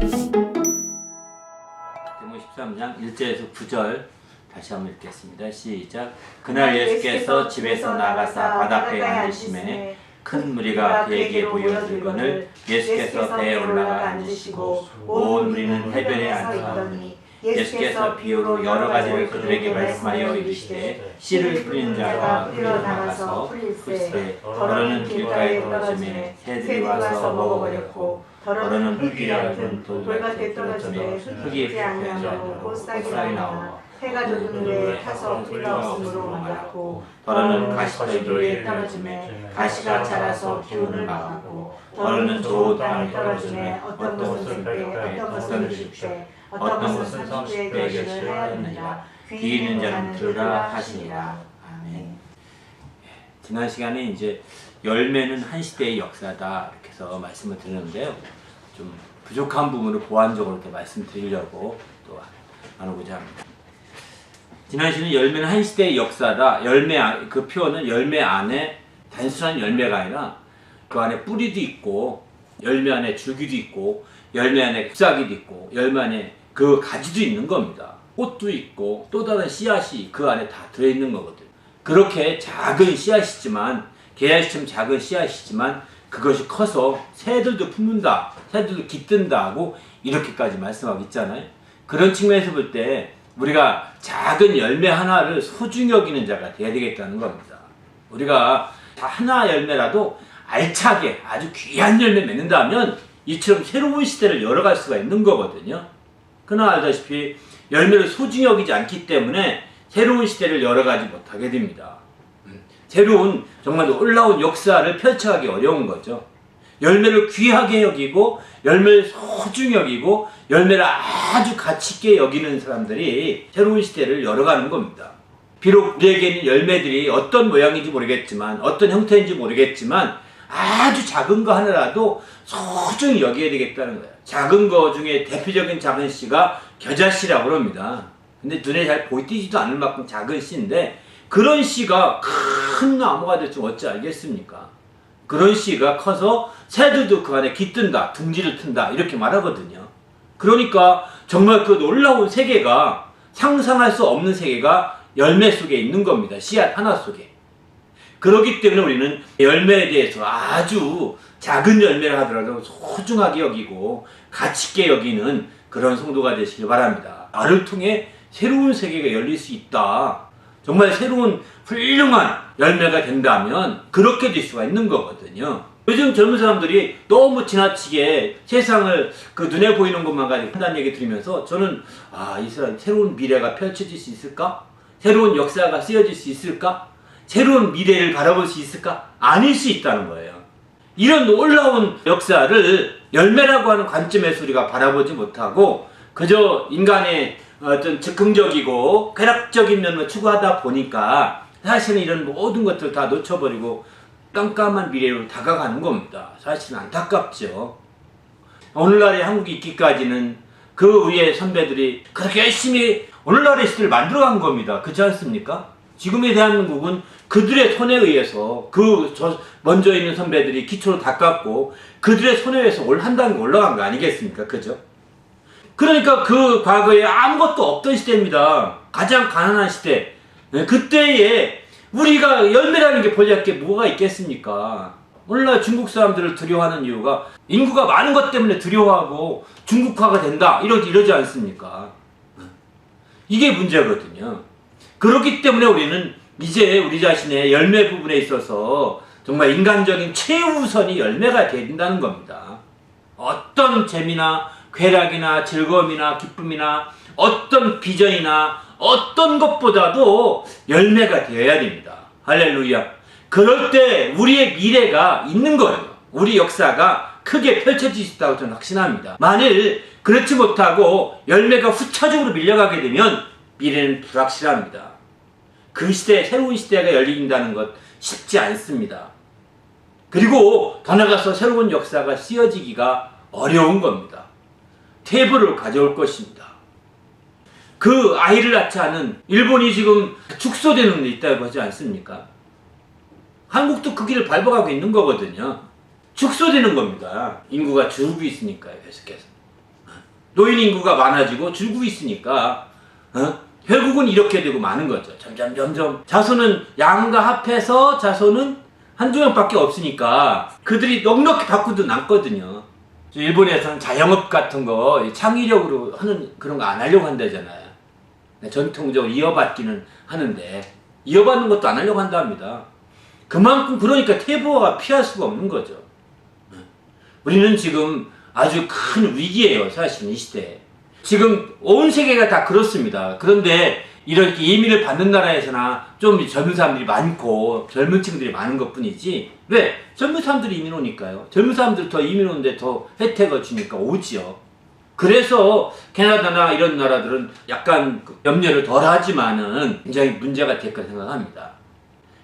대문 13장 1절에서 9절 다시 한번 읽겠습니다. 시작. 그날 예수께서 집에서 나가사 바닷가에 앉으심에 큰 무리가 그에게 모여들거늘 예수께서 배에 올라가 앉으시고 온 무리는 해변에 앉아 있더니 예수께서 비유로 여러 가지를 그들에게 말씀하여 이르시되 씨를 뿌리는 자가 뿌리러 나가서 풀릴새 더러는 길가에 떨어지매 새들이 와서 먹어버렸고 더러는 흙이 얇은 돌밭에 떨어지매 흙이 지 않으므로 꽃싹이 나와 해가 돋는데 타서 뿌리가 없으므로 말랐고 더러는 가시떨기에 떨어지매 가시가 자라서 기운을 막고 더러는 좋은 땅에 떨어지매 어떤 것은 백배 어떤 것은 십배 어떤 것은 결실을 하였느니라 귀 있는 자는 들으라 하시니라 아멘 지난 시간에 이제 열매는 한 시대의 역사다 이렇게 해서 말씀을 드렸는데요 좀 부족한 부분을 보완적으로 이렇게 말씀드리려고 또 나누고자 합니다 지난 시는 열매는 한 시대의 역사다. 열매 안- 그 표현은 열매 안에 단순한 열매가 아니라 그 안에 뿌리도 있고 열매 안에 줄기도 있고 열매 안에 잎사귀도 있고 열매 안에 그 가지도 있는 겁니다. 꽃도 있고 또 다른 씨앗이 그 안에 다 들어있는 거거든. 그렇게 작은 씨앗이지만 개야시처럼 작은 씨앗이지만 그것이 커서 새들도 품는다, 새들도 깃든다 하고 이렇게까지 말씀하고 있잖아요. 그런 측면에서 볼 때 우리가 작은 열매 하나를 소중히 여기는 자가 돼야 되겠다는 겁니다. 우리가 하나 열매라도 알차게 아주 귀한 열매 맺는다면 이처럼 새로운 시대를 열어갈 수가 있는 거거든요. 그러나 알다시피 열매를 소중히 여기지 않기 때문에 새로운 시대를 열어가지 못하게 됩니다. 음, 새로운 정말 놀라운 역사를 펼쳐가기 어려운 거죠. 열매를 귀하게 여기고 열매를 소중히 여기고 열매를 아주 가치 있게 여기는 사람들이 새로운 시대를 열어가는 겁니다. 비록 우리에게는 열매들이 어떤 모양인지 모르겠지만 어떤 형태인지 모르겠지만 아주 작은 거 하나라도 소중히 여겨야 되겠다는 거예요. 작은 거 중에 대표적인 작은 씨가 겨자씨라고 그럽니다. 근데 눈에 잘 보이지도 않을 만큼 작은 씨인데 그런 씨가 큰 나무가 될지 어찌 알겠습니까? 그런 씨가 커서 새들도 그 안에 깃든다, 둥지를 튼다 이렇게 말하거든요. 그러니까 정말 그 놀라운 세계가 상상할 수 없는 세계가 열매 속에 있는 겁니다. 씨앗 하나 속에. 그렇기 때문에 우리는 열매에 대해서 아주 작은 열매를 하더라도 소중하게 여기고 가치 있게 여기는 그런 성도가 되시길 바랍니다. 나를 통해 새로운 세계가 열릴 수 있다. 정말 새로운 훌륭한 열매가 된다면 그렇게 될 수가 있는 거거든요. 요즘 젊은 사람들이 너무 지나치게 세상을 그 눈에 보이는 것만 가지고 한다는 얘기 들으면서 저는 아, 이 사람 새로운 미래가 펼쳐질 수 있을까? 새로운 역사가 쓰여질 수 있을까? 새로운 미래를 바라볼 수 있을까? 아닐 수 있다는 거예요. 이런 놀라운 역사를 열매라고 하는 관점에서 우리가 바라보지 못하고 그저 인간의 어떤 즉흥적이고 쾌락적인 면을 추구하다 보니까 사실은 이런 모든 것들을 다 놓쳐버리고 깜깜한 미래로 다가가는 겁니다. 사실은 안타깝죠. 오늘날의 한국이 있기까지는 그 위에 선배들이 그렇게 열심히 오늘날의 시대를 만들어간 겁니다. 그렇지 않습니까? 지금의 대한민국은 그들의 손에 의해서 그저 먼저 있는 선배들이 기초를 닦았고 그들의 손에 의해서 올 한 단계 올라간 거 아니겠습니까? 그죠? 그러니까 그 과거에 아무것도 없던 시대입니다. 가장 가난한 시대. 네, 그때에 우리가 열매라는 게 벌려할 게 뭐가 있겠습니까? 오늘날 중국 사람들을 두려워하는 이유가 인구가 많은 것 때문에 두려워하고 중국화가 된다 이러지 이러지 않습니까? 이게 문제거든요. 그렇기 때문에 우리는 이제 우리 자신의 열매 부분에 있어서 정말 인간적인 최우선이 열매가 된다는 겁니다. 어떤 재미나 쾌락이나 즐거움이나 기쁨이나 어떤 비전이나 어떤 것보다도 열매가 되어야 됩니다. 할렐루야. 그럴 때 우리의 미래가 있는 거예요. 우리 역사가 크게 펼쳐질 수 있다고 저는 확신합니다. 만일 그렇지 못하고 열매가 후차적으로 밀려가게 되면 미래는 불확실합니다. 그 시대, 새로운 시대가 열린다는 것 쉽지 않습니다. 그리고 더 나가서 새로운 역사가 쓰여지기가 어려운 겁니다. 태부를 가져올 것입니다. 그 아이를 낳지 않은 일본이 지금 축소되는 데 있다고 하지 않습니까? 한국도 그 길을 밟아가고 있는 거거든요. 축소되는 겁니다. 인구가 줄고 있으니까요, 계속해서. 노인 인구가 많아지고 줄고 있으니까 어? 결국은 이렇게 되고 마는 거죠. 점점 점점 자손은 양가 합해서 자손은 한두 명밖에 없으니까 그들이 넉넉히 바꾸도 남거든요. 저 일본에서는 자영업 같은 거 창의력으로 하는 그런 거 안 하려고 한다잖아요. 네, 전통적으로 이어받기는 하는데 이어받는 것도 안 하려고 한답니다. 그만큼 그러니까 태보가 피할 수가 없는 거죠. 네. 우리는 지금 아주 큰 위기예요, 사실은 이 시대에. 지금 온 세계가 다 그렇습니다. 그런데 이렇게 이민을 받는 나라에서나 좀 젊은 사람들이 많고 젊은 층들이 많은 것 뿐이지. 왜? 젊은 사람들이 이민 오니까요. 젊은 사람들 더 이민 오는데 더 혜택을 주니까 오지요. 그래서 캐나다나 이런 나라들은 약간 그 염려를 덜 하지만은 굉장히 문제가 될 거라 생각합니다.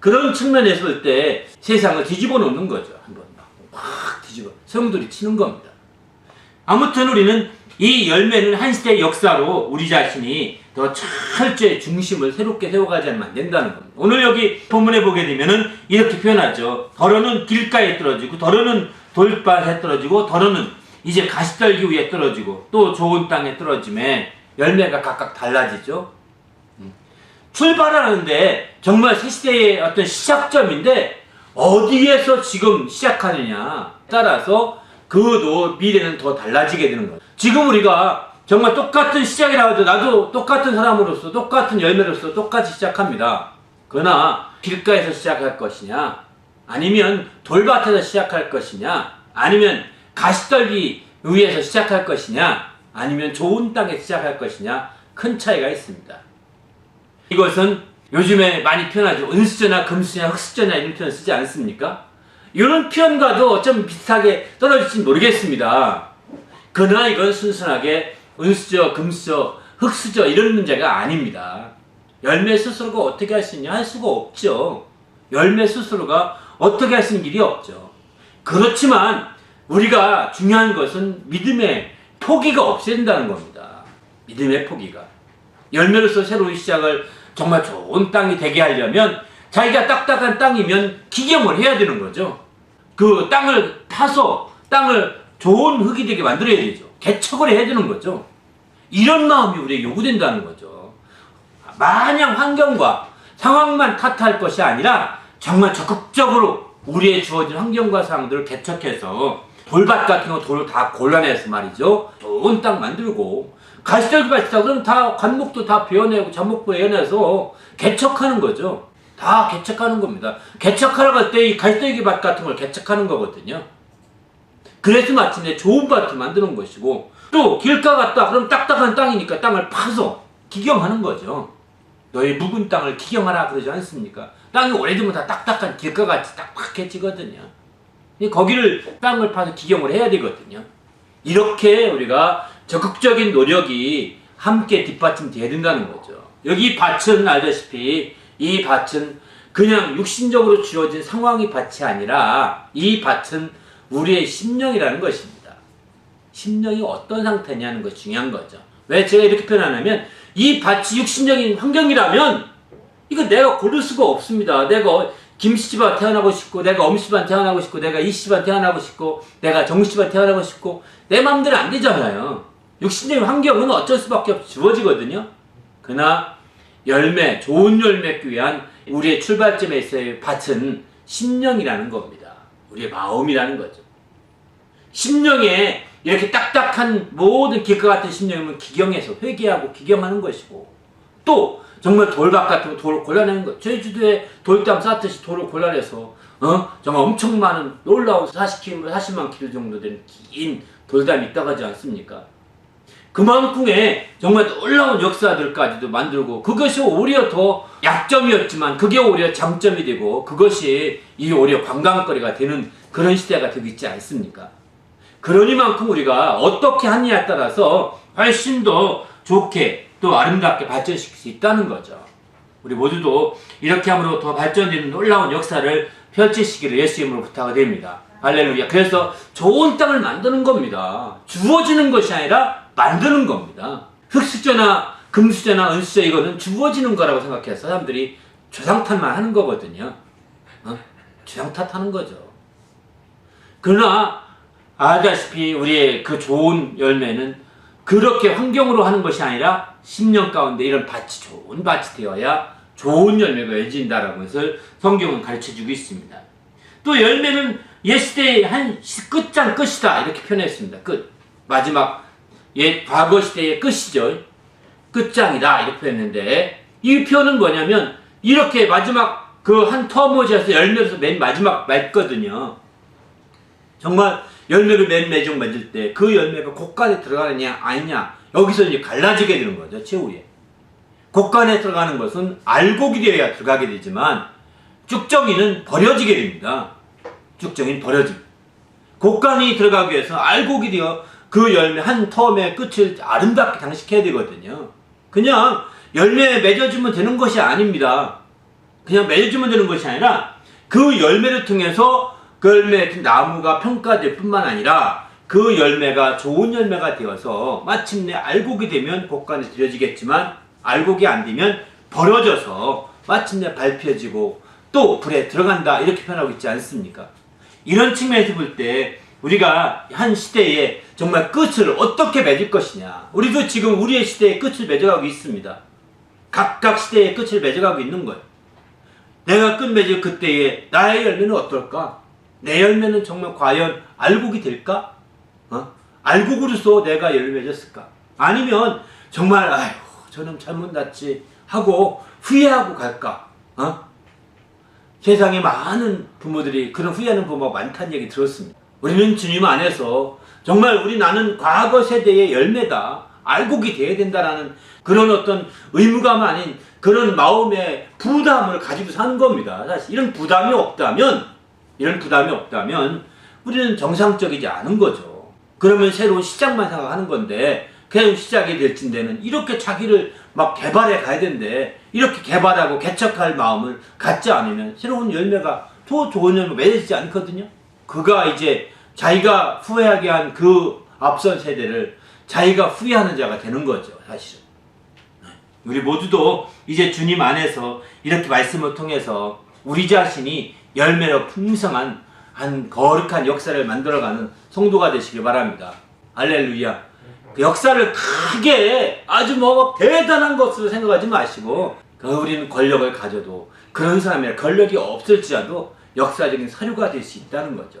그런 측면에서 볼 때 세상을 뒤집어 놓는 거죠. 한번 막, 확 뒤집어. 성들이 치는 겁니다. 아무튼 우리는 이 열매는 한 시대의 역사로 우리 자신이 더 철저히 중심을 새롭게 세워가지 않으면 안 된다는 겁니다. 오늘 여기 본문에 보게 되면은 이렇게 표현하죠. 더러는 길가에 떨어지고, 더러는 돌밭에 떨어지고, 더러는 이제 가시떨기 위에 떨어지고, 또 좋은 땅에 떨어짐에 열매가 각각 달라지죠. 음. 출발하는데 정말 새 시대의 어떤 시작점인데 어디에서 지금 시작하느냐 따라서 그도 미래는 더 달라지게 되는 거예요. 지금 우리가 정말 똑같은 시작이라고 해도 나도 똑같은 사람으로서 똑같은 열매로서 똑같이 시작합니다. 그러나 길가에서 시작할 것이냐 아니면 돌밭에서 시작할 것이냐 아니면 가시떨기 위에서 시작할 것이냐 아니면 좋은 땅에 시작할 것이냐 큰 차이가 있습니다. 이것은 요즘에 많이 표현하죠. 은수저나 금수저나 흑수저나 이런 표현 쓰지 않습니까? 이런 표현과도 좀 비슷하게 떨어질지 모르겠습니다. 그러나 이건 순순하게 은수저, 금수저, 흑수저 이런 문제가 아닙니다. 열매 스스로가 어떻게 할 수 있냐 할 수가 없죠. 열매 스스로가 어떻게 할 수 있는 길이 없죠. 그렇지만 우리가 중요한 것은 믿음의 포기가 없어야 된다는 겁니다. 믿음의 포기가. 열매로서 새로운 시작을 정말 좋은 땅이 되게 하려면 자기가 딱딱한 땅이면 기경을 해야 되는 거죠. 그 땅을 파서 땅을 좋은 흙이 되게 만들어야 되죠. 개척을 해야 되는 거죠. 이런 마음이 우리에게 요구된다는 거죠. 마냥 환경과 상황만 탓할 것이 아니라 정말 적극적으로 우리의 주어진 환경과 상황들을 개척해서 돌밭 같은 거 돌을 다 골라내서 말이죠. 좋은 땅 만들고 가시떨기밭 있다 그럼 다 관목도 다 베어내고 잡목도 베어내서 개척하는 거죠. 다 개척하는 겁니다. 개척하러 갈 때이 가시떨기밭 같은 걸 개척하는 거거든요. 그래서 마침내 좋은 밭을 만드는 것이고 또 길가 같다 그럼 딱딱한 땅이니까 땅을 파서 기경하는 거죠. 너희 묵은 땅을 기경하라 그러지 않습니까? 땅이 오래되면 다 딱딱한 길가같이 딱딱해지거든요. 이 거기를 땅을 파서 기경을 해야 되거든요. 이렇게 우리가 적극적인 노력이 함께 뒷받침돼야 된다는 거죠. 여기 밭은 알다시피 이 밭은 그냥 육신적으로 주어진 상황이 밭이 아니라 이 밭은 우리의 심령이라는 것입니다. 심령이 어떤 상태냐는 것이 중요한 거죠. 왜 제가 이렇게 표현하냐면 이 밭이 육신적인 환경이라면 이거 내가 고를 수가 없습니다. 내가 김씨 집안 태어나고 싶고 내가 엄씨 집안 태어나고 싶고 내가 이씨 집안 태어나고 싶고 내가 정씨 집안 태어나고 싶고 내 마음대로 안 되잖아요. 육신적인 환경은 어쩔 수밖에 없이 주어지거든요. 그러나 열매, 좋은 열매 맺기 위한 우리의 출발점에 있어의 밭은 심령이라는 겁니다. 우리의 마음이라는 거죠. 심령에 이렇게 딱딱한 모든 길과 같은 심령이면 기경해서 회개하고 기경하는 것이고 또 정말 돌밭 같은 거 돌을 골라내는 것. 제주도에 돌담 쌓듯이 돌을 골라내서 어 정말 엄청 많은 놀라운 40km, 40만 km 정도 되는 긴 돌담이 있다고 하지 않습니까? 그만큼의 정말 놀라운 역사들까지도 만들고 그것이 오히려 더 약점이었지만 그게 오히려 장점이 되고 그것이 이 오히려 관광거리가 되는 그런 시대가 되고 있지 않습니까? 그러니만큼 우리가 어떻게 하느냐에 따라서 훨씬 더 좋게 또 아름답게 발전시킬 수 있다는 거죠. 우리 모두도 이렇게 함으로 더 발전되는 놀라운 역사를 펼치시기를 예수 이름으로 부탁을 드립니다. 할렐루야. 그래서 좋은 땅을 만드는 겁니다. 주어지는 것이 아니라 만드는 겁니다. 흙수저나 금수저나 은수저 이거는 주어지는 거라고 생각해서 사람들이 조상탓만 하는 거거든요. 어? 조상탓 하는 거죠. 그러나 알다시피 우리의 그 좋은 열매는 그렇게 환경으로 하는 것이 아니라 10년 가운데 이런 밭이 좋은 밭이 되어야 좋은 열매가 맺어진다라는 것을 성경은 가르쳐 주고 있습니다. 또 열매는 옛시대의 한 시- 끝장 끝이다 이렇게 표현했습니다. 끝 마지막 옛 과거 시대의 끝이죠. 끝장이다 이렇게 표현했는데 이 표현은 뭐냐면 이렇게 마지막 그 한 터모지에서 열매로서 맨 마지막 맺거든요. 정말 열매를 맨 매종 맺을 때 그 열매가 곡간에 들어가느냐 아니냐 여기서 이제 갈라지게 되는 거죠 최후에 곡간에 들어가는 것은 알곡이 되어야 들어가게 되지만 쭉정이는 버려지게 됩니다 쭉정이는 버려집니다 곡간이 들어가기 위해서 알곡이 되어 그 열매 한 텀의 끝을 아름답게 장식해야 되거든요. 그냥 열매에 맺어주면 되는 것이 아닙니다. 그냥 맺어주면 되는 것이 아니라 그 열매를 통해서 그 열매 나무가 평가될 뿐만 아니라 그 열매가 좋은 열매가 되어서 마침내 알곡이 되면 곡간에 들여지겠지만 알곡이 안 되면 벌어져서 마침내 밟혀지고 또 불에 들어간다. 이렇게 표현하고 있지 않습니까? 이런 측면에서 볼 때 우리가 한 시대에 정말 끝을 어떻게 맺을 것이냐 우리도 지금 우리의 시대의 끝을 맺어가고 있습니다. 각각 시대의 끝을 맺어가고 있는 거예요. 내가 끝 맺을 그때에 나의 열매는 어떨까? 내 열매는 정말 과연 알곡이 될까? 어? 알곡으로서 내가 열매 맺었을까? 아니면 정말 아휴 저는 잘못 났지 하고 후회하고 갈까? 어? 세상에 많은 부모들이 그런 후회하는 부모가 많다는 얘기 들었습니다. 우리는 주님 안에서 정말 우리 나는 과거 세대의 열매다. 알곡이 돼야 된다라는 그런 어떤 의무감 아닌 그런 마음의 부담을 가지고 사는 겁니다. 사실 이런 부담이 없다면, 이런 부담이 없다면 우리는 정상적이지 않은 거죠. 그러면 새로운 시작만 생각하는 건데, 그냥 시작이 될진데는 이렇게 자기를 막 개발해 가야 되는데, 이렇게 개발하고 개척할 마음을 갖지 않으면 새로운 열매가 더 좋은 열매 맺어지지 않거든요. 그가 이제 자기가 후회하게 한 그 앞선 세대를 자기가 후회하는 자가 되는 거죠, 사실은. 우리 모두도 이제 주님 안에서 이렇게 말씀을 통해서 우리 자신이 열매로 풍성한 한 거룩한 역사를 만들어가는 성도가 되시길 바랍니다. 할렐루야. 그 역사를 크게 아주 뭐 대단한 것으로 생각하지 마시고 그 우리는 권력을 가져도 그런 사람이 권력이 없을지라도 역사적인 사료가 될 수 있다는 거죠.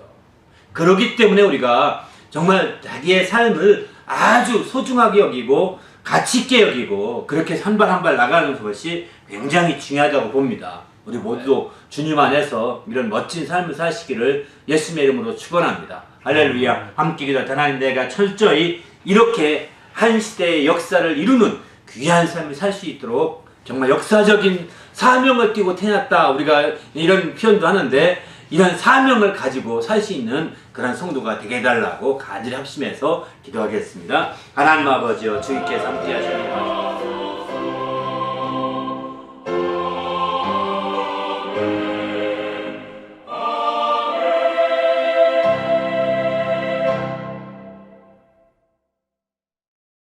그렇기 때문에 우리가 정말 자기의 삶을 아주 소중하게 여기고 가치 있게 여기고 그렇게 한 발 한 발 나가는 것이 굉장히 중요하다고 봅니다. 우리 모두도 주님 안에서 이런 멋진 삶을 사시기를 예수님의 이름으로 축원합니다. 할렐루야. 함께 기도 하나님 내가 철저히 이렇게 한 시대의 역사를 이루는 귀한 삶을 살 수 있도록 정말 역사적인 사명을 띠고 태어났다. 우리가 이런 표현도 하는데 이런 사명을 가지고 살 수 있는 그런 성도가 되게 해달라고 간절히 합심해서 기도하겠습니다. 하나님 아버지여 주님께서 함께 하시옵소서.